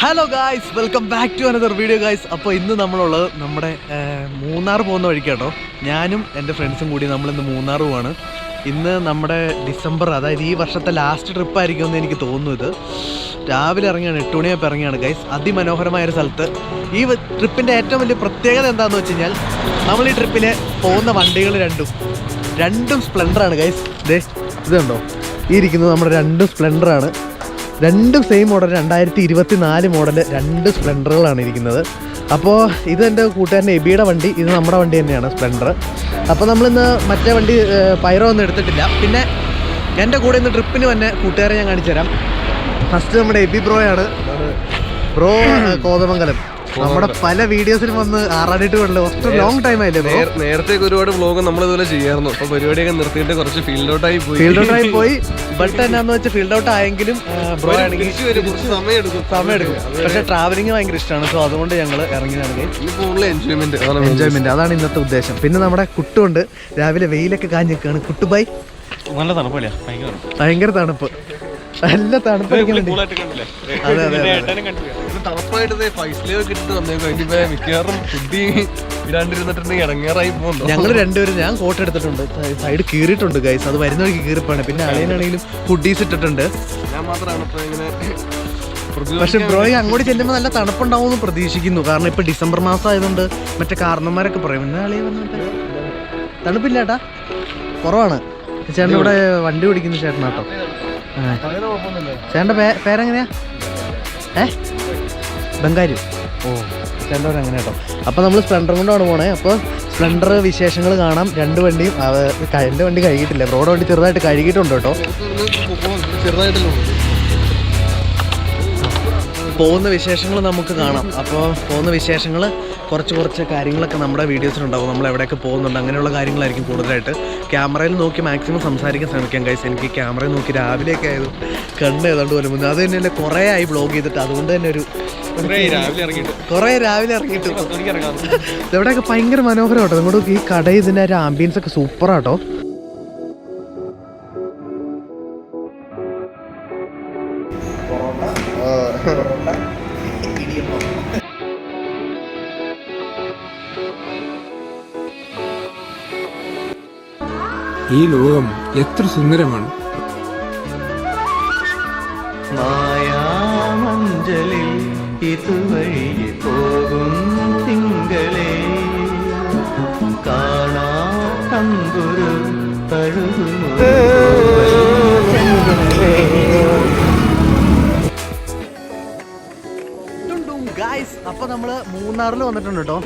Hello guys welcome back to another video guys അപ്പോൾ ഇന്ന് നമ്മളുള്ളത് നമ്മുടെ മൂന്നാർ പോകുന്ന വഴിക്കാട്ടോ ഞാനും എന്റെ ഫ്രണ്ട്സും കൂടി നമ്മളിന്ന് മൂന്നാർ പോവാണ്. ഇന്ന് നമ്മുടെ ഡിസംബർ അതായത് ഈ വർഷത്തെ ലാസ്റ്റ് ട്രിപ്പ് ആയിരിക്കും എന്ന് എനിക്ക് തോന്നുന്നു ഇത്. രാവിലെ ഇറങ്ങിയാണ് എട്ട് മണിയായപ്പോൾ ഇറങ്ങിയാണ് ഗൈസ് അതിമനോഹരമായ ഒരു സ്ഥലത്ത്. ഈ ട്രിപ്പിന്റെ ഏറ്റവും വലിയ പ്രത്യേകത എന്താണെന്ന് വെച്ച് കഴിഞ്ഞാൽ നമ്മൾ ഈ ട്രിപ്പിൽ പോകുന്ന വണ്ടികൾ രണ്ടും. രണ്ടും സ്പ്ലെൻഡറാണ് ഗൈസ് ദേ ഇതുണ്ടോ? ഈ ഇരിക്കുന്നത് നമ്മുടെ രണ്ടും സ്പ്ലെൻഡറാണ് രണ്ടും സെയിം മോഡൽ രണ്ടായിരത്തി ഇരുപത്തി നാല് മോഡൽ രണ്ട് സ്പ്ലെൻഡറുകളാണ് ഇരിക്കുന്നത്. അപ്പോൾ ഇത് എന്റെ കൂട്ടുകാരന്റെ എബിയുടെ വണ്ടി ഇത് നമ്മുടെ വണ്ടി തന്നെയാണ് സ്പ്ലെൻഡർ. അപ്പോൾ നമ്മളിന്ന് മറ്റേ വണ്ടി പൈറോ ഒന്നും എടുത്തിട്ടില്ല. പിന്നെ എന്റെ കൂടെ ഇന്ന് ട്രിപ്പിന് തന്നെ കൂട്ടുകാരെ ഞാൻ കാണിച്ചു തരാം ഫസ്റ്റ് നമ്മുടെ എബി ബ്രോയാണ്. ബ്രോ കോതമംഗലം. നമ്മുടെ പല വീഡിയോസിലും വന്ന് ആറാടിട്ട് കൊണ്ടല്ലോ. ഒറ്റ ലോങ് ടൈം ആയില്ലേ നേരത്തെ ഒരുപാട് വ്ലോഗ് നമ്മൾ ഇതുപോലെ ചെയ്യായിരുന്നു അപ്പൊ പരിപാടിയൊക്കെ നിർത്തിയിട്ട് കുറച്ച് ഫീൽഡ് ഔട്ട് ആയി പോയി. ഫീൽഡ് ഔട്ട് ആയി പോയി. ബട്ട് എന്നാന്ന് വെച്ചാൽ ഫീൽഡ് ഔട്ട് ആയെങ്കിലും ബ്രോ ആണെങ്കിൽ സമയം എടുക്കും. സമയം എടുക്കും. പക്ഷെ ട്രാവലിംഗ് ഭയങ്കര ഇഷ്ടമാണ് സോ അതുകൊണ്ട് ഞങ്ങൾ ഇറങ്ങി നടക്കുകയും എൻജോയ്മെന്റ് അതാണ് എൻജോയ്മെന്റ് അതാണ് ഇന്നത്തെ ഉദ്ദേശം. പിന്നെ നമ്മുടെ കുട്ടുണ്ട്. രാവിലെ വെയിലൊക്കെ കാഞ്ഞിരിക്കുകയാണ് കുട്ടുബായി നല്ല തണുപ്പല്ലേ? ഭയങ്കര തണുപ്പ്. നല്ല തണുപ്പ്. അതെ അതെ ഞങ്ങൾ രണ്ടുപേരും ഞാൻ കോട്ട് എടുത്തിട്ടുണ്ട്. സൈഡ് കീറിയിട്ടുണ്ട് ഗൈസ് അത് വരുന്ന വഴിക്ക് കീറിപ്പാണ് പിന്നെ അളിയനാണെങ്കിലും ഹുഡീസ് ഇട്ടിട്ടുണ്ട്. ഞാൻ മാത്രമാണ് ഇപ്പൊ ഇങ്ങനെ പക്ഷെ ബ്രോ അങ്ങോട്ട് ചെല്ലുമ്പോൾ നല്ല തണുപ്പുണ്ടാവും എന്ന് പ്രതീക്ഷിക്കുന്നു. കാരണം ഇപ്പൊ ഡിസംബർ മാസം ആയതുകൊണ്ട് മറ്റേ കാരണന്മാരൊക്കെ പറയും എന്നാ അളിയ തണുപ്പില്ലാട്ടാ കുറവാണ്. ചേട്ടൻ ഇവിടെ വണ്ടി ഓടിക്കുന്ന ചേട്ടനാട്ടോ. ചേട്ടന്റെ പേരെങ്ങനെയാ? ഏ? ബംഗാരു. ഓ ചേട്ടന്റെ അങ്ങനെ കേട്ടോ അപ്പോൾ നമ്മൾ സ്പ്ലെൻഡർ കൊണ്ടാണ് പോണേ. അപ്പോൾ സ്പ്ലെൻഡർ വിശേഷങ്ങൾ കാണാം. രണ്ട് വണ്ടിയും എന്റെ വണ്ടി കഴുകിയിട്ടില്ല. റോഡ് വണ്ടി ചെറുതായിട്ട് കഴുകിയിട്ടുണ്ട് കേട്ടോ. പോകുന്ന വിശേഷങ്ങൾ നമുക്ക് കാണാം. അപ്പോൾ പോകുന്ന വിശേഷങ്ങൾ കുറച്ച് കുറച്ച് കാര്യങ്ങളൊക്കെ നമ്മുടെ വീഡിയോസിലുണ്ടാവും നമ്മൾ എവിടെയൊക്കെ പോകുന്നുണ്ട് അങ്ങനെയുള്ള കാര്യങ്ങളായിരിക്കും കൂടുതലായിട്ട്. ക്യാമറയിൽ നോക്കി മാക്സിമം സംസാരിക്കാൻ ശ്രമിക്കാം കൈസ് എനിക്ക് ക്യാമറയിൽ നോക്കി രാവിലെയൊക്കെ ആയത് കണ്ണ് ഏതാണ്ട് വരുമ്പോൾ അത് തന്നെ കുറേ ആയി ബ്ലോഗ് ചെയ്തിട്ട്. അതുകൊണ്ട് തന്നെ ഒരു കുറേ രാവിലെ ഇറങ്ങിയിട്ട്. ഇവിടെയൊക്കെ ഭയങ്കര മനോഹരം കേട്ടോ നിങ്ങളുടെ ഈ കട ഇതിന്റെ ഒരു ആംബിയൻസ് ഒക്കെ സൂപ്പറാട്ടോ ലോകം എത്ര സുന്ദരമാണ്. മായാമഞ്ചലിൽ ഇതുവഴി പോകും തിങ്കളെ. കാണാ തമ്പുരു ഗായ്സ് അപ്പോൾ നമ്മൾ മൂന്നാറിൽ വന്നിട്ടുണ്ട് കേട്ടോ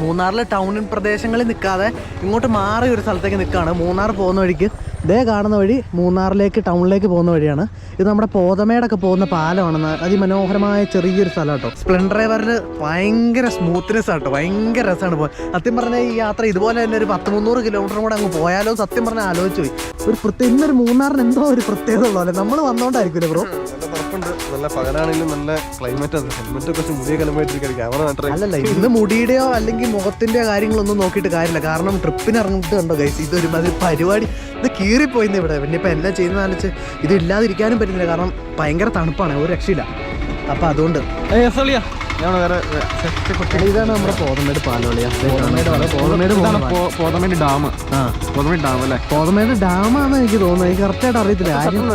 മൂന്നാറിലെ ടൗണിൻ പ്രദേശങ്ങളിൽ നിൽക്കാതെ ഇങ്ങോട്ട് മാറി ഒരു സ്ഥലത്തേക്ക് നിൽക്കുകയാണ്. മൂന്നാർ പോകുന്ന വഴിക്ക് ദേ കാണുന്ന വഴി മൂന്നാറിലേക്ക് ടൗണിലേക്ക് പോകുന്ന വഴിയാണ്. ഇത് നമ്മുടെ പോതമേടൊക്കെ പോകുന്ന പാലമാണ്. അതിമനോഹരമായ ചെറിയൊരു സ്ഥലം കേട്ടോ സ്പ്ലെൻഡർ ഡ്രൈവറിൽ ഭയങ്കര സ്മൂത്ത്നെസ് ആട്ടോ. ഭയങ്കര രസമാണ് പോയി സത്യം പറഞ്ഞാൽ ഈ യാത്ര ഇതുപോലെ തന്നെ ഒരു പത്ത് മുന്നൂറ് കിലോമീറ്റർ കൂടെ അങ്ങ് പോയാലോ സത്യം പറഞ്ഞാൽ ആലോചിച്ച് പോയി. ഒരു പ്രത്യേക ഇന്നൊരു മൂന്നാറിന് എന്തോ ഒരു പ്രത്യേകത ഉള്ളതല്ലേ? നമ്മൾ വന്നോണ്ടായിരിക്കും ബ്രോ നല്ല പകലാണെങ്കിലും നല്ല ക്ലൈമറ്റ് ആണ്. ഹെൽമെറ്റ് ഒക്കെ മുടിയെ കലമായിട്ടിരിക്കും ക്യാമറ അല്ലല്ല ഇന്ന് മുടിയുടെയോ അല്ലെങ്കിൽ മുഖത്തിന്റെയോ കാര്യങ്ങളൊന്നും നോക്കിയിട്ട് കാര്യമില്ല. കാരണം ട്രിപ്പിന് ഇറങ്ങിയിട്ട് കണ്ടോ ഗൈസ് ഇത് ഒരുമാതിരി പരിപാടി. ഇത് കീറിപ്പോയിന്ന് ഇവിടെ. പിന്നെ ഇപ്പം എല്ലാം ചെയ്യുന്ന ആലോചിച്ച് ഇത് ഇല്ലാതിരിക്കാനും പറ്റുന്നില്ല. കാരണം ഭയങ്കര തണുപ്പാണ്. ഒരു രക്ഷയില്ല. അപ്പം അതുകൊണ്ട് ഞാൻ വേറെ ഇതാണ് നമ്മുടെ പോതമേട് പാലോളിയ. പോതമേട് ഡാം. ആ. പോതമേട് ഡാം അല്ലേ? പോതമേട് ഡാമാണെന്ന് എനിക്ക് തോന്നുന്നത് എനിക്ക് കറക്റ്റായിട്ട് അറിയത്തില്ല. ആരും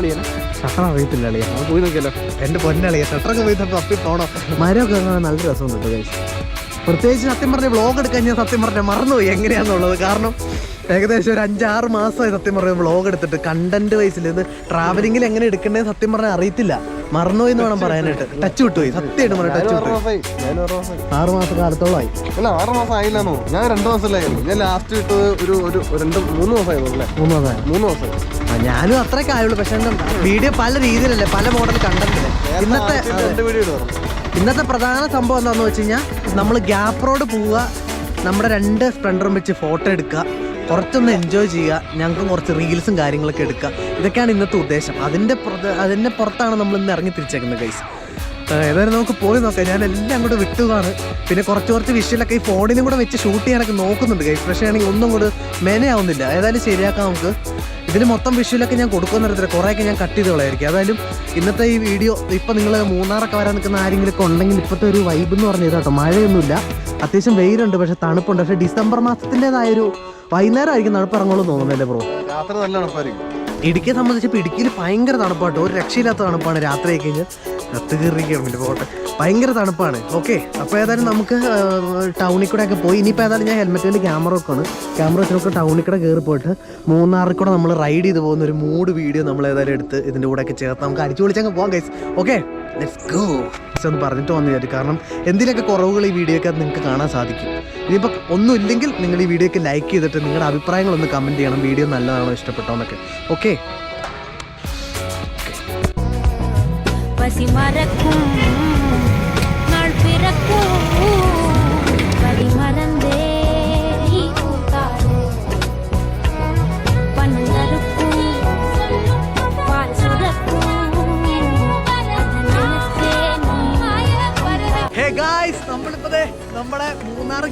ഷട്ടർ അറിയത്തില്ല അളിയ. പോയി നോക്കിയല്ലോ. എന്റെ പൊന്നളിയ ഷട്ടറൊക്കെ പോയി തപ്പി പോണോ? മരമൊക്കെ കാണാൻ നല്ല രസമുണ്ട് ഉണ്ട് പ്രത്യേകിച്ച് സത്യം പറഞ്ഞ വ്ളോഗ് എടുക്കാൻ ഞാൻ സത്യം പറഞ്ഞ മറന്നുപോയി. എങ്ങനെയാന്നുള്ളത് കാരണം ഏകദേശം ഒരു അഞ്ചാറ് മാസമായി സത്യം പറഞ്ഞ വ്ളോഗ് എടുത്തിട്ട് കണ്ടന്റ് വൈസിൽ ഇത് ട്രാവലിംഗിൽ എങ്ങനെ എടുക്കണ്ടേ സത്യം പറഞ്ഞാൽ അറിയത്തില്ല. മറന്നുപോയി എന്ന് വേണം പറയാനായിട്ട്. ടച്ച് വിട്ടുപോയി സത്യമായിട്ട് പറഞ്ഞു ടച്ച് വിട്ടു വിട്ടുപോയി ആറ് മാസം കാലത്തോളമായി അല്ല ആറ് മാസം ആയില്ലെന്നോ? ഞാൻ രണ്ട് മാസം ഞാൻ ലാസ്റ്റ് ഇട്ടത് ഒരു ഒരു രണ്ട് മൂന്ന് മാസമായിരുന്നു മൂന്ന് മാസമായി. മൂന്ന് മാസമായി. ആ, ഞാനും അത്രയൊക്കെ ആയുള്ളൂ. പക്ഷെ എന്താ വീഡിയോ പല രീതിയിലല്ലേ പല മോഡൽ കണ്ടന്റില്ലേ ഇന്നത്തെ ഇന്നത്തെ പ്രധാന സംഭവം എന്താണെന്ന് വെച്ച് കഴിഞ്ഞാൽ നമ്മൾ ഗ്യാപ്പ് റോഡ് പോവുക നമ്മുടെ രണ്ട് സ്പ്ലണ്ടറും വെച്ച് ഫോട്ടോ എടുക്കുക. കുറച്ചൊന്ന് എൻജോയ് ചെയ്യുക ഞങ്ങൾക്ക് കുറച്ച് റീൽസും കാര്യങ്ങളൊക്കെ എടുക്കുക. ഇതൊക്കെയാണ് ഇന്നത്തെ ഉദ്ദേശം. അതിന്റെ പുറത്ത് അതിന്റെ പുറത്താണ് നമ്മൾ ഇന്ന് ഇറങ്ങി തിരിച്ചേക്കുന്നത് ഗൈസ് ഏതായാലും നമുക്ക് പോയി നോക്കാം. ഞാൻ എല്ലാം അങ്ങോട്ട് വിട്ടുകയാണ് പിന്നെ കുറച്ച് കുറച്ച് വിഷ്വലൊക്കെ ഈ ഫോണിലും കൂടെ വെച്ച് ഷൂട്ട് ചെയ്യാനൊക്കെ നോക്കുന്നുണ്ട് ഗൈസ് പക്ഷേ ആണെങ്കിൽ ഒന്നും കൂടെ മെനയാവുന്നില്ല. ഏതായാലും ശരിയാക്കാം നമുക്ക്. ഇതിൽ മൊത്തം വിഷ്വലൊക്കെ ഞാൻ കൊടുക്കുന്ന തരത്തില്ല കുറേയൊക്കെ ഞാൻ കട്ട് ചെയ്ത് കളയായിരിക്കും ഏതായാലും ഇന്നത്തെ ഈ വീഡിയോ ഇപ്പം നിങ്ങൾ മൂന്നാറൊക്കെ വരാൻ നിൽക്കുന്ന ആരെങ്കിലുമൊക്കെ ഉണ്ടെങ്കിൽ ഇപ്പോഴത്തെ ഒരു വൈബ് എന്ന് പറഞ്ഞത് കേട്ടോ മഴയൊന്നുമില്ല. അത്യാവശ്യം വെയിലുണ്ട്. പക്ഷെ തണുപ്പുണ്ട്. പക്ഷേ ഡിസംബർ മാസത്തിന്റെതായൊരു വൈകുന്നേരമായിരിക്കും തണുപ്പ് ഇറങ്ങുള്ളൂ തോന്നുന്നു എന്റെ ബ്രോ രാത്രി നല്ല തണുപ്പായിരിക്കും ഇടുക്കിയെ സംബന്ധിച്ചപ്പോൾ ഇടുക്കിയിൽ ഭയങ്കര തണുപ്പാട്ടോ ഒരു രക്ഷയില്ലാത്ത തണുപ്പാണ് രാത്രി ആയി കഴിഞ്ഞാൽ കത്ത് എന്റെ പോട്ടെ ഭയങ്കര തണുപ്പാണ്. ഓക്കെ അപ്പോൾ ഏതായാലും നമുക്ക് ടൗണിൽ കൂടെ ഒക്കെ പോയി. ഇനിയിപ്പോൾ ഏതായാലും ഞാൻ ഹെൽമെറ്റിന്റെ ക്യാമറ വെക്കാണ്. ക്യാമറ വെച്ച് നമുക്ക് ടൗണിൽ കൂടെ കയറി പോയിട്ട് മൂന്നാറിൽ കൂടെ നമ്മൾ റൈഡ് ചെയ്ത് പോകുന്ന ഒരു മൂഡ് വീഡിയോ നമ്മൾ ഏതായാലും എടുത്ത് ഇതിന്റെ കൂടെ ഒക്കെ ചേർത്ത് നമുക്ക് അടിച്ചു വിളിച്ചങ്ങ് പോകാം ഗൈസ് ഓക്കെ ലെറ്റ്സ് ഗോ ഒന്ന് പറഞ്ഞിട്ട് വന്നു വിചാരിച്ചു കാരണം എന്തിനൊക്കെ കുറവുകൾ ഈ വീഡിയോയ്ക്ക് നിങ്ങൾക്ക് കാണാൻ സാധിക്കും? ഇനിയിപ്പോൾ ഒന്നും ഇല്ലെങ്കിൽ നിങ്ങൾ ഈ വീഡിയോയ്ക്ക് ലൈക്ക് ചെയ്തിട്ട് നിങ്ങളുടെ അഭിപ്രായങ്ങളൊന്ന് കമന്റ് ചെയ്യണം. വീഡിയോ നല്ലതാണോ ഇഷ്ടപ്പെട്ടോ എന്നൊക്കെ. ഓക്കെ பசி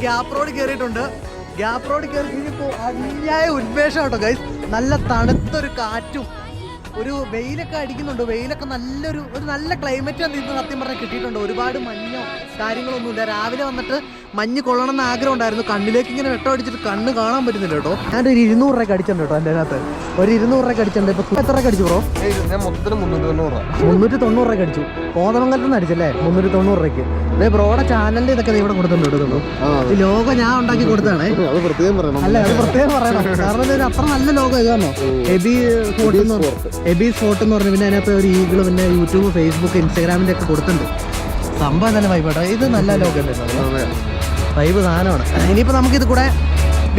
ഗ്യാപ്പ് റോഡ് കയറിയിട്ടുണ്ട് ഗ്യാപ്പ് റോഡ് കയറി കഴിഞ്ഞപ്പോൾ അന്യായ ഉന്മേഷം കേട്ടോ ഗൈസ് നല്ല തണുത്തൊരു കാറ്റും ഒരു വെയിലൊക്കെ അടിക്കുന്നുണ്ട്. വെയിലൊക്കെ നല്ലൊരു ഒരു നല്ല ക്ലൈമറ്റ് ആണ് ഇന്ന് സത്യം പറഞ്ഞാൽ കിട്ടിയിട്ടുണ്ട്. ഒരുപാട് മഞ്ഞോ കാര്യങ്ങളൊന്നുമില്ല. രാവിലെ വന്നിട്ട് മഞ്ഞ് കൊള്ളണം എന്ന് ആഗ്രഹം ഉണ്ടായിരുന്നു. കണ്ണിലേക്ക് ഇങ്ങനെ വെട്ടം അടിച്ചിട്ട് കണ്ണ് കാണാൻ പറ്റുന്നില്ല കേട്ടോ. ഞാൻ ഒരു ഇരുന്നൂറ് രൂപയ്ക്ക് അടിച്ചിട്ടുണ്ട് കേട്ടോ എന്റെ അതിനകത്ത്. ഒരു ഇരുന്നൂറ് രൂപയ്ക്ക് അടിച്ചിട്ടുണ്ട് ഇപ്പൊ എത്ര രൂപ അടിച്ചു ബ്രോ? ഞാൻ മൊത്തത്തിൽ മുന്നൂറ്റി തൊണ്ണൂറാ മുന്നൂറ്റി തൊണ്ണൂറ് രൂപയ്ക്ക് അടിച്ചു. കോതമംഗലത്ത് നിന്ന് അടിച്ചല്ലേ? മുന്നൂറ്റി തൊണ്ണൂറ് രൂപയ്ക്ക് അതെ ബ്രോയുടെ ചാനലിൽ ഇതൊക്കെ ഇവിടെ കൊടുത്തിട്ടുണ്ട് കേട്ടോ. ഈ ലോഗോ ഞാൻ ഉണ്ടാക്കി കൊടുത്താണ് അത് പ്രത്യേകം പറയണം. അല്ല അത് പ്രത്യേകം പറയണം. കാരണം ഇത് അത്ര നല്ല ലോഗോ ഇതാണോ എബി സ്പോട്ട് എന്ന് പറഞ്ഞു എബി സ്പോട്ട് എന്ന് പറഞ്ഞു പിന്നെ അതിനകത്ത് ഒരു ഈഗിൾ പിന്നെ യൂട്യൂബ് ഫേസ്ബുക്ക് ഇൻസ്റ്റാഗ്രാമിന്റെ ഒക്കെ കൊടുത്തിട്ടുണ്ട്. സംഭവം നല്ല വൈബാട്ടോ ഇത് നല്ല ലോഗോ അല്ലേ വൈബ് സാധനമാണ്. ഇനിയിപ്പോൾ നമുക്കിത് കൂടെ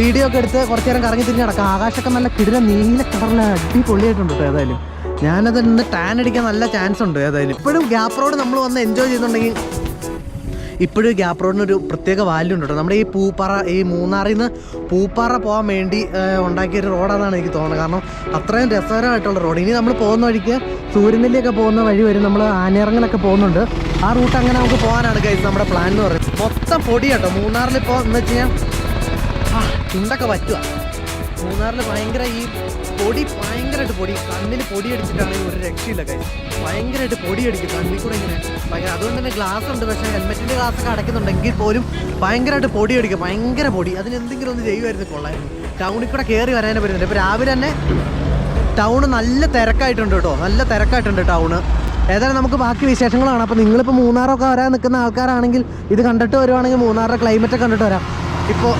വീഡിയോ ഒക്കെ എടുത്ത് കുറച്ച് നേരം കറങ്ങി തിരിഞ്ഞ് നടക്കാം. ആകാശമൊക്കെ നല്ല കിടില നീല കളറിൽ അടിപൊളിയായിട്ടുണ്ട് കേട്ടോ ഏതായാലും. ഞാനത് ഇന്ന് ടാൻ അടിക്കാൻ നല്ല ചാൻസ് ഉണ്ട് ഏതായാലും. ഇപ്പോഴും ഗ്യാപ്പ് റോഡ് നമ്മൾ വന്ന് എൻജോയ് ചെയ്യുന്നുണ്ടെങ്കിൽ ഇപ്പോഴും ഗ്യാപ്പ് ഒരു പ്രത്യേക വാല്യൂ ഉണ്ട് നമ്മുടെ ഈ പൂപ്പാറ ഈ മൂന്നാറിൽ നിന്ന് പൂപ്പാറ പോകാൻ വേണ്ടി ഉണ്ടാക്കിയ ഒരു റോഡാണെന്നാണ് എനിക്ക് തോന്നുന്നത്. കാരണം അത്രയും രസകരമായിട്ടുള്ള റോഡ്. ഇനി നമ്മൾ പോകുന്ന വഴിക്ക് സൂര്യനെല്ലിയൊക്കെ പോകുന്ന വഴി വരും നമ്മൾ ആനയിറങ്ങലൊക്കെ പോകുന്നുണ്ട്. ആ റൂട്ട് അങ്ങനെ നമുക്ക് പോകാനാണ് കഴിച്ചത് നമ്മുടെ പ്ലാൻ എന്ന് പറയുന്നത്. മൊത്തം പൊടി കേട്ടോ. മൂന്നാറിൽ ഇപ്പോൾ എന്ന് വെച്ച് കഴിഞ്ഞാൽ ആ ചുണ്ടൊക്കെ പറ്റുക മൂന്നാറിൽ ഭയങ്കര ഈ പൊടി ഭയങ്കരമായിട്ട് പൊടി കണ്ണിൽ പൊടി അടിച്ചിട്ടാണെങ്കിൽ ഒരു രക്ഷയില്ല കൈ ഭയങ്കരമായിട്ട് പൊടി അടിക്കും കണ്ണിൽ കൂടെ ഇങ്ങനെ. ഭയങ്കര അതുകൊണ്ട് തന്നെ ഗ്ലാസ് ഉണ്ട് പക്ഷേ ഹെൽമെറ്റിന്റെ ഗ്ലാസ് ഒക്കെ അടയ്ക്കുന്നുണ്ടെങ്കിൽ പോലും ഭയങ്കരമായിട്ട് പൊടി അടിക്കും ഭയങ്കര പൊടി. അതിന് എന്തെങ്കിലും ഒന്ന് ചെയ്യുമായിരുന്നു കൊള്ളായിരുന്നു ടൗണിൽ കൂടെ കയറി വരാനേ പറ്റുന്നുണ്ട് ഇപ്പോൾ രാവിലെ തന്നെ ടൗൺ നല്ല തിരക്കായിട്ടുണ്ട് കേട്ടോ. നല്ല തിരക്കായിട്ടുണ്ട് ടൗണ് ഏതായാലും നമുക്ക് ബാക്കി വിശേഷങ്ങളാണ്. അപ്പോൾ നിങ്ങളിപ്പോൾ മൂന്നാറൊക്കെ വരാൻ നിൽക്കുന്ന ആൾക്കാരാണെങ്കിൽ ഇത് കണ്ടിട്ട് വരുവാണെങ്കിൽ മൂന്നാറിന്റെ ക്ലൈമറ്റൊക്കെ കണ്ടിട്ട് വരാം. ഇപ്പോൾ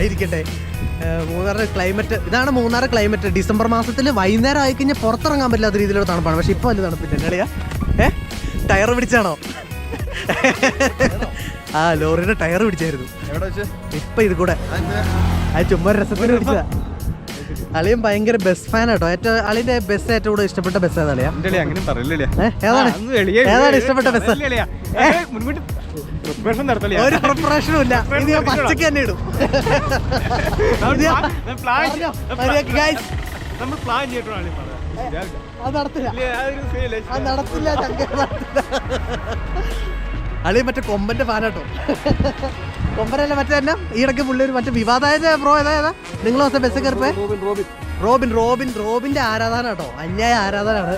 ആയിരിക്കട്ടെ. ഏഹ് മൂന്നാറ് ക്ലൈമറ്റ് ഇതാണ് മൂന്നാറ് ക്ലൈമറ്റ് ഡിസംബർ മാസത്തിൽ വൈകുന്നേരം ആയി കഴിഞ്ഞാൽ പുറത്തിറങ്ങാൻ പറ്റില്ലാത്ത രീതിയിലുള്ള തണുപ്പാണ്. പക്ഷെ ഇപ്പോൾ വലിയ തണുപ്പില്ല. കളിയാ. ഏ? ടയർ പിടിച്ചാണോ? ആ ലോറിയുടെ ടയർ പിടിച്ചായിരുന്നു. ഇപ്പൊ ഇത് കൂടെ. ആ ചുമ്മാ രസത്തിന് പിടിച്ചതാ. അളിയും ഭയങ്കര ബസ് ഫാൻ കേട്ടോ ഏറ്റവും അളിയുടെ ബസ് ഏറ്റവും കൂടുതൽ ഇഷ്ടപ്പെട്ട ബസ് ഏതാ? ഏതാണ്? ഏതാണ് ഇഷ്ടപ്പെട്ട ബസ് ഒരു പ്രിപ്പറേഷനും ഇല്ല. പച്ചക്ക് തന്നെ ഇടും. നമ്മൾ പ്ലാൻ അത് അതൊരു അത് അളി മറ്റേ കൊമ്പന്റെ ഫാനാട്ടോ കൊമ്പനല്ല മറ്റേ എന്നാ? ഈയിടക്ക് പുള്ളി ഒരു മറ്റേ വിവാദമായ ബ്രോ ഏതാ ഏതാ? നിങ്ങൾ bus കയറിപ്പേ? Robin Robin. Robin Robin റോബിന്റെ ആരാധന കേട്ടോ. അന്യായ ആരാധനാണ്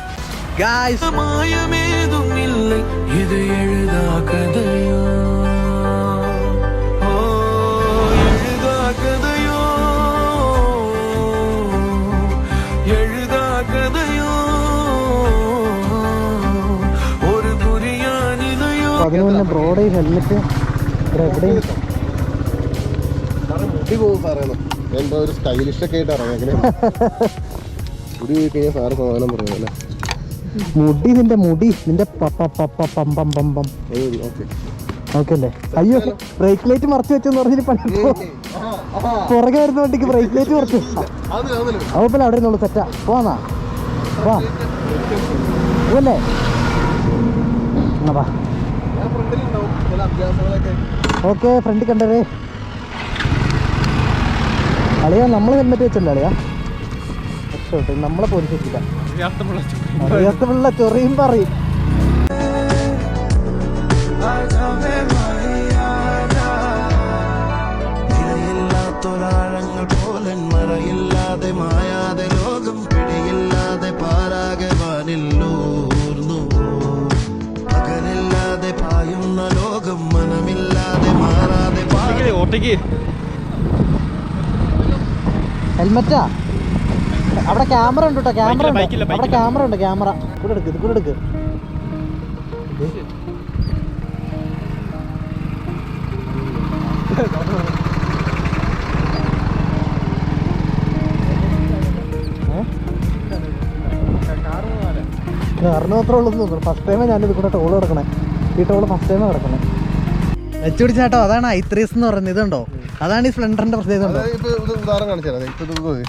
ഗായ്സ് മായമേതുമില്ല ഇത് എഴുതാ കഥയോ? അതിന് മുന്നേ ബ്രോഡ് ഹെൽമെറ്റ് എവിടെയും മുടി പോകും സാറേ എന്തോ ഒരു സ്റ്റൈലിഷ് ഒക്കെ ആയിട്ട് ഇറങ്ങി എങ്ങനെ മുടി പോയി കഴിഞ്ഞാൽ സാറ് സമാധാനം മുടി നിന്റെ മുടി നിന്റെ ഓക്കെ. അല്ലേ? അയ്യോ ബ്രേക്ക് ലൈറ്റ് മറച്ചു വെച്ചെന്ന് പറഞ്ഞിട്ട് പണി പുറകെ വരുന്ന വണ്ടിക്ക് ബ്രേക്ക് ലൈറ്റ് മറച്ചു അത് അതല്ലേ അവപ്പല്ല അവിടെ നിന്നുള്ളൂ സെറ്റാ. പോന്നാ വാ. അല്ലേ എന്നാ ഓക്കെ ഫ്രണ്ട് കണ്ടേ അളിയാ നമ്മൾ ഹെൽമെറ്റ് വെച്ചല്ലേ അളിയാ? രക്ഷപ്പെട്ടു നമ്മളെ പോലീസ് എത്തില്ല അറിയാത്തമുള്ള ചൊറിയും പറയും. ഇരയില്ലാത്തൊരാഴങ്ങൾ പോലൻ മറയില്ലാതെ മായാതെ ഓട്ടയ്ക്ക് ഹെൽമെറ്റാ? അവിടെ ക്യാമറ ഉണ്ട് കേട്ടോ ക്യാമറ ഉണ്ട്. അവിടെ ക്യാമറ ഉണ്ട് ക്യാമറ. കൂടെ എടുക്ക് ഇത് കൂടെ എടുക്ക് കാറിന് മാത്രമേ ഉള്ളൂ തോന്നുന്നു. ഫസ്റ്റ് ടൈമേ ഞാനിത് കൂടെ ടോൾ കിടക്കണേ ഈ ടോൾ ഫസ്റ്റ് ടൈമേ കിടക്കണേ വെച്ചുപിടിച്ച ചേട്ടോ അതാണ് ഐത്രീസ് എന്ന് പറയുന്നത്. ഇതുണ്ടോ? അതാണ് ഈ സ്പ്ലെൻഡറിന്റെ പ്രത്യേകത ഇപ്പൊ ഇത് ഉദാഹരണം കാണിച്ചു തരാം ഇപ്പൊ ഇത്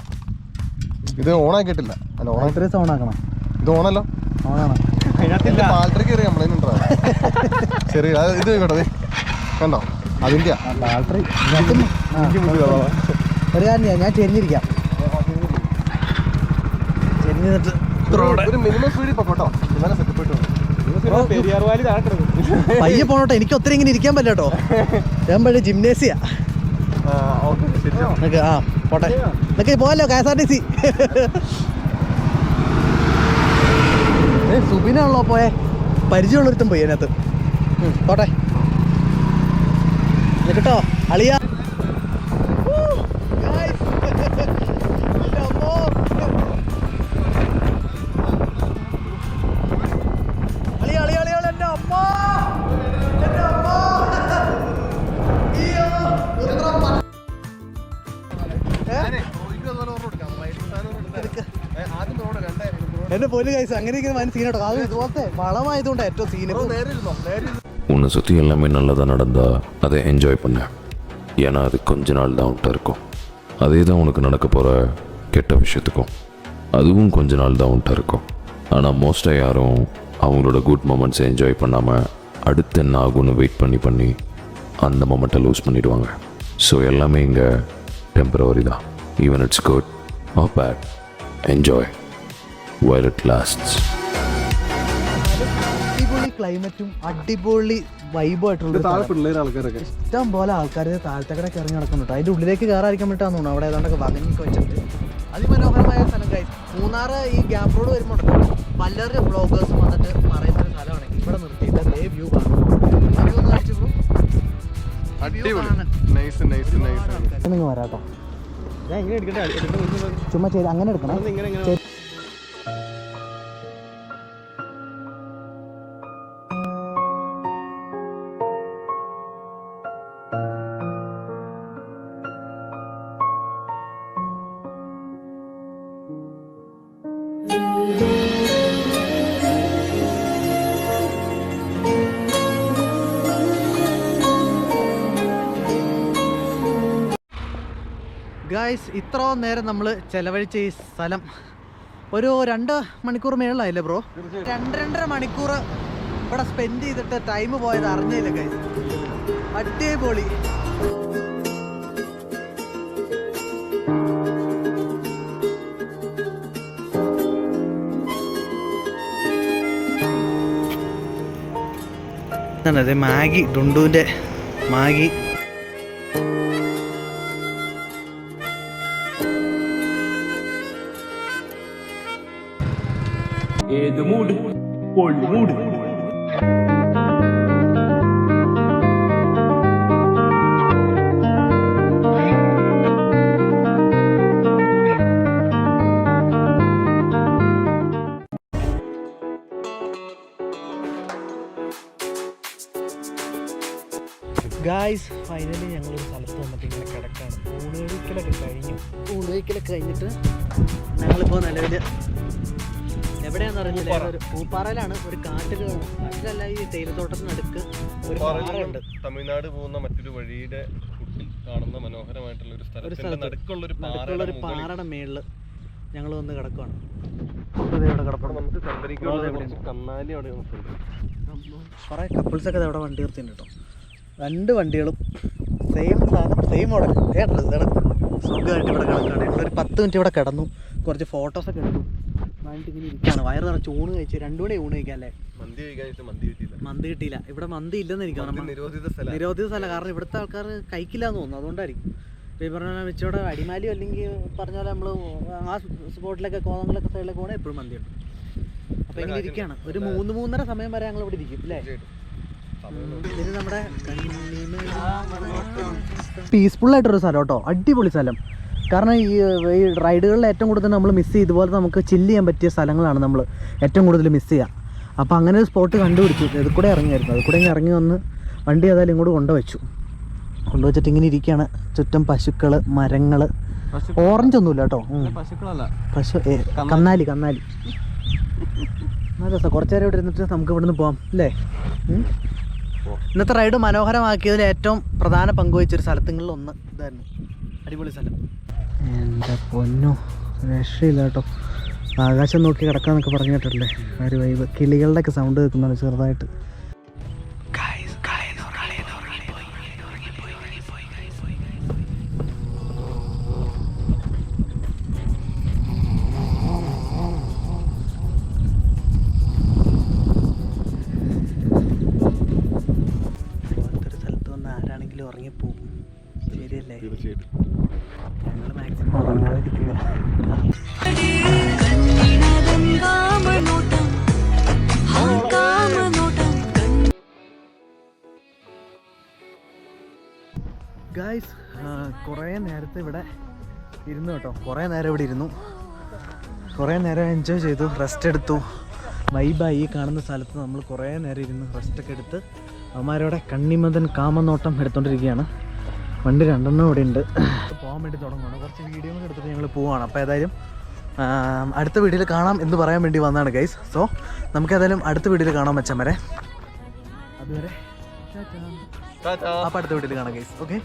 ഇത് ഓണാക്കിയിട്ടില്ല. അല്ല ഓൺ ഐത്രീസ് ഓൺ ആക്കണം ഇത് ഓണല്ലോ? ഓണാണ് കംപ്ലൈന്റ് ഉണ്ടോ ചെറിയ ഇത് കേട്ടോ കണ്ടോ? അതിന്റെ ബാറ്ററി ഒരു കാര്യം ചെയ്യാം, ഞാൻ ചെരിഞ്ഞിരിക്കാം. ചെരിഞ്ഞിട്ട് ഒരു മിനിമം സ്പീഡിൽ പൊക്കോട്ടോ. ഇന്നലെ സെറ്റപ്പ് കിട്ടും പയ്യെ പോണോട്ടെ എനിക്ക് ഒത്തിരി ഇങ്ങനെ ഇരിക്കാൻ പറ്റില്ല കേട്ടോ ഞാൻ പഴയ ജിംനേസിയ. ആ പോട്ടെ. നിനക്ക് പോവല്ലോ K S R T C? സുബിനാണല്ലോ പോയെ പരിചയമുള്ളൊരുത്തും പോയി അതിനകത്ത്. പോട്ടെ. കേട്ടോ അളിയ? എന്റെ പൊന്നു കൈസ് അങ്ങനെ ഇങ്ങനെ മനസ്സ് സീനട്ടോ അത് ഇതുപോലത്തെ വളമായതുകൊണ്ട് ഏറ്റവും സീന് നേരെ ഇരുന്നോ നേരെ ഇരുന്നോ. உன்னை சுற்றி எல்லாமே நல்லதாக நடந்தால் அதை என்ஜாய் பண்ண ஏன்னா அது கொஞ்ச நாள் தான் உன்ட்ட இருக்கும் அதே தான் உனக்கு நடக்க போகிற கெட்ட விஷயத்துக்கும் அதுவும் கொஞ்ச நாள் தான் உன்ட்ட இருக்கும் ஆனால் மோஸ்ட்டாக யாரும் அவங்களோட குட் மூமெண்ட்ஸை என்ஜாய் பண்ணாமல் அடுத்து என்ன ஆகும்னு வெயிட் பண்ணி பண்ணி அந்த மொமெண்ட்டை லூஸ் பண்ணிடுவாங்க ஸோ எல்லாமே இங்கே டெம்பரவரி தான் even it's good or bad enjoy while it lasts അടിപൊളി ക്ലൈമറ്റും അടിപൊളി വൈബായിട്ടുള്ള ഇഷ്ടം പോലെ ആൾക്കാർ താഴത്തേക്കടൊക്കെ ഇറങ്ങി നടക്കുന്നുണ്ട്. അതിന്റെ ഉള്ളിലേക്ക് കയറാതിരിക്കാൻ വേണ്ടിട്ടാന്ന് തോന്നുന്നു. അവിടെ ഏതാണ്ടൊക്കെ വകഞ്ഞൊക്കെ വെച്ചിട്ട്. അതിമനോഹരമായ സ്ഥലം guys. മൂന്നാറ് ഈ ഗ്യാപ്പ് റോഡ് വരുമ്പോൾ പലരുടെ ബ്ലോഗേഴ്സും വന്നിട്ട് പറയുന്ന ഒരു സ്ഥലമാണ്. ഇവിടെ നിർത്തിയിട്ട് അതേ വ്യൂ കാണും വ്യൂ ഒന്ന് കാണിച്ചു ബ്രോ നൈസ് നൈസ് നൈസ് നിങ്ങൾ വരാട്ടോ ചുമ്മാ ചെയ്ത് അങ്ങനെ എടുക്കണം. ഗായ്സ് ഇത്ര നേരം നമ്മൾ ചെലവഴിച്ച ഈ സ്ഥലം ഒരു രണ്ട് മണിക്കൂർ മേളിലായില്ലേ ബ്രോ രണ്ട് രണ്ടര മണിക്കൂർ ഇവിടെ സ്പെൻഡ് ചെയ്തിട്ട് ടൈം പോയത് അറിഞ്ഞില്ല ഗൈസ് അടിപൊളി. അതെ മാഗി ഡുണ്ടുവിന്റെ മാഗി. ഗായ്സ് ഫൈനലി ഞങ്ങളൊരു സ്ഥലത്ത് വന്നിട്ട് ഇങ്ങനെ കിടക്കാണ്. ഊണ് വഹിക്കലൊക്കെ കഴിഞ്ഞു. ഊണ് വഹിക്കലൊക്കെ കഴിഞ്ഞിട്ട് ഒരു പൂപ്പാറയിലാണ്. ഒരു കാട്ടിൽ കാട്ടിലല്ല ഈ തേയിലത്തോട്ടത്തിനടുക്ക് ഒരു പാറയുണ്ട്. തമിഴ്നാട് പോകുന്ന മറ്റൊരു വഴിയുടെ കാണുന്ന മനോഹരമായിട്ടുള്ള ഒരു സ്ഥലത്തിന്റെ നടുക്കുള്ള ഒരു നടുക്കുള്ള ഒരു പാറയുടെ മേളിൽ മേളിൽ ഞങ്ങൾ വന്ന് കിടക്കുവാണ്. കുറെ കപ്പിൾസ് ഒക്കെ നമുക്ക് അവിടെ കന്നാലി വണ്ടി നിർത്തിയിട്ടുണ്ട് കേട്ടോ. രണ്ട് വണ്ടികളും സെയിം സാധനം സെയിം മോഡൽ കേട്ടോ ഇതാണ്. സുഖമായിട്ട് ഇവിടെ കിടക്കുകയാണ്. ഒരു പത്ത് മിനിറ്റ് ഇവിടെ കിടന്നു. കുറച്ച് ഫോട്ടോസൊക്കെ എടുത്തു. വന്നിട്ട് ഇങ്ങനെ ഇരിക്കുകയാണ് വയറ് നിറച്ച് ഊണ് കഴിച്ച് രണ്ടുകൂടെ ഊണ് കഴിക്കാല്ലേ? മന്തി കഴിക്കാനായിട്ട് മന്തി കിട്ടിയില്ല. മന്തി കിട്ടിയില്ല. ഇവിടെ മന്തി ഇല്ലെന്ന് എനിക്ക് തോന്നുന്നു. നിരോധിത സ്ഥലം. നിരോധിത സ്ഥലം. കാരണം ഇവിടുത്തെ ആൾക്കാർ കഴിക്കില്ല എന്ന് തോന്നുന്നു. അതുകൊണ്ടായിരിക്കും. ഈ പറഞ്ഞ പോലെ അടിമാലി അല്ലെങ്കിൽ പറഞ്ഞ പോലെ നമ്മൾ ആ സ്പോട്ടിലൊക്കെ കോതങ്ങളൊക്കെ സൈഡിലൊക്കെ പോകണേ എപ്പോഴും മന്തി ഉണ്ട് അപ്പോൾ ഇങ്ങനെ ഇരിക്കുകയാണ് ഒരു മൂന്ന് മൂന്നര സമയം വരെ ഞങ്ങൾ ഇവിടെ ഇരിക്കും അല്ലേ? ഇത് നമ്മുടെ പീസ്ഫുൾ ആയിട്ടൊരു സ്ഥലം കേട്ടോ. അടിപൊളി സ്ഥലം. കാരണം ഈ ഈ റൈഡുകളിൽ ഏറ്റവും കൂടുതൽ നമ്മൾ മിസ് ചെയ്യും ഇതുപോലെ നമുക്ക് ചില്ല് ചെയ്യാൻ പറ്റിയ സ്ഥലങ്ങളാണ് നമ്മൾ ഏറ്റവും കൂടുതൽ മിസ് ചെയ്യുക. അപ്പോൾ അങ്ങനെ ഒരു സ്പോട്ട് കണ്ടുപിടിച്ചു. ഇത് കൂടെ ഇറങ്ങിയായിരുന്നു. അത് കൂടെ ഇറങ്ങി വന്ന് വണ്ടി ഏതായാലും ഇങ്ങോട്ട് കൊണ്ടുവച്ചു. കൊണ്ടുവച്ചിട്ട് ഇങ്ങനെ ഇരിക്കുകയാണ്. ചുറ്റും പശുക്കൾ മരങ്ങൾ ഓറഞ്ച് ഒന്നുമില്ല കേട്ടോ. പശു കന്നാലി. കന്നാലി നല്ല രസം. കുറച്ച് നേരം ഇവിടെ ഇരുന്നിട്ട് നമുക്ക് ഇവിടുന്ന് പോവാം അല്ലേ? ഇന്നത്തെ റൈഡ് മനോഹരമാക്കിയതിൽ ഏറ്റവും പ്രധാന പങ്കുവഹിച്ചൊരു സ്ഥലത്തുങ്ങളിൽ ഒന്ന് ഇതായിരുന്നു. അടിപൊളി സ്ഥലം. എന്റെ പൊന്നോ രക്ഷയില്ല കേട്ടോ ആകാശം നോക്കി കിടക്കാന്നൊക്കെ പറഞ്ഞു കേട്ടിട്ടില്ലേ ആ ഒരു വൈബ് കിളികളുടെ ഒക്കെ സൗണ്ട് കേൾക്കുന്നുണ്ട് ചെറുതായിട്ട് ഗായ്സ് കുറേ നേരത്തെ ഇവിടെ ഇരുന്നു കേട്ടോ. കുറേ നേരം ഇവിടെ ഇരുന്നു. കുറേ നേരം എൻജോയ് ചെയ്തു റെസ്റ്റ് എടുത്തു. വൈബായി ഈ കാണുന്ന സ്ഥലത്ത് നമ്മൾ കുറേ നേരം ഇരുന്ന് റെസ്റ്റൊക്കെ എടുത്ത് അവന്മാരോടെ കണ്ണിമതൻ കാമനോട്ടം എടുത്തോണ്ടിരിക്കുകയാണ്. വണ്ടി രണ്ടെണ്ണം ഇവിടെ ഉണ്ട്. പോകാൻ വേണ്ടി തുടങ്ങുകയാണ് കുറച്ച് വീഡിയോ എടുത്തിട്ട് ഞങ്ങൾ പോവാണ്. അപ്പോൾ ഏതായാലും അടുത്ത വീഡിയോയിൽ കാണാം എന്ന് പറയാൻ വേണ്ടി വന്നതാണ് ഗൈസ് സോ നമുക്ക് ഏതായാലും അടുത്ത വീഡിയോയിൽ കാണാൻ വെച്ചാൽ വരെ അതുവരെ അപ്പം അടുത്ത വീഡിയോയിൽ കാണാം ഗൈസ് ഓക്കെ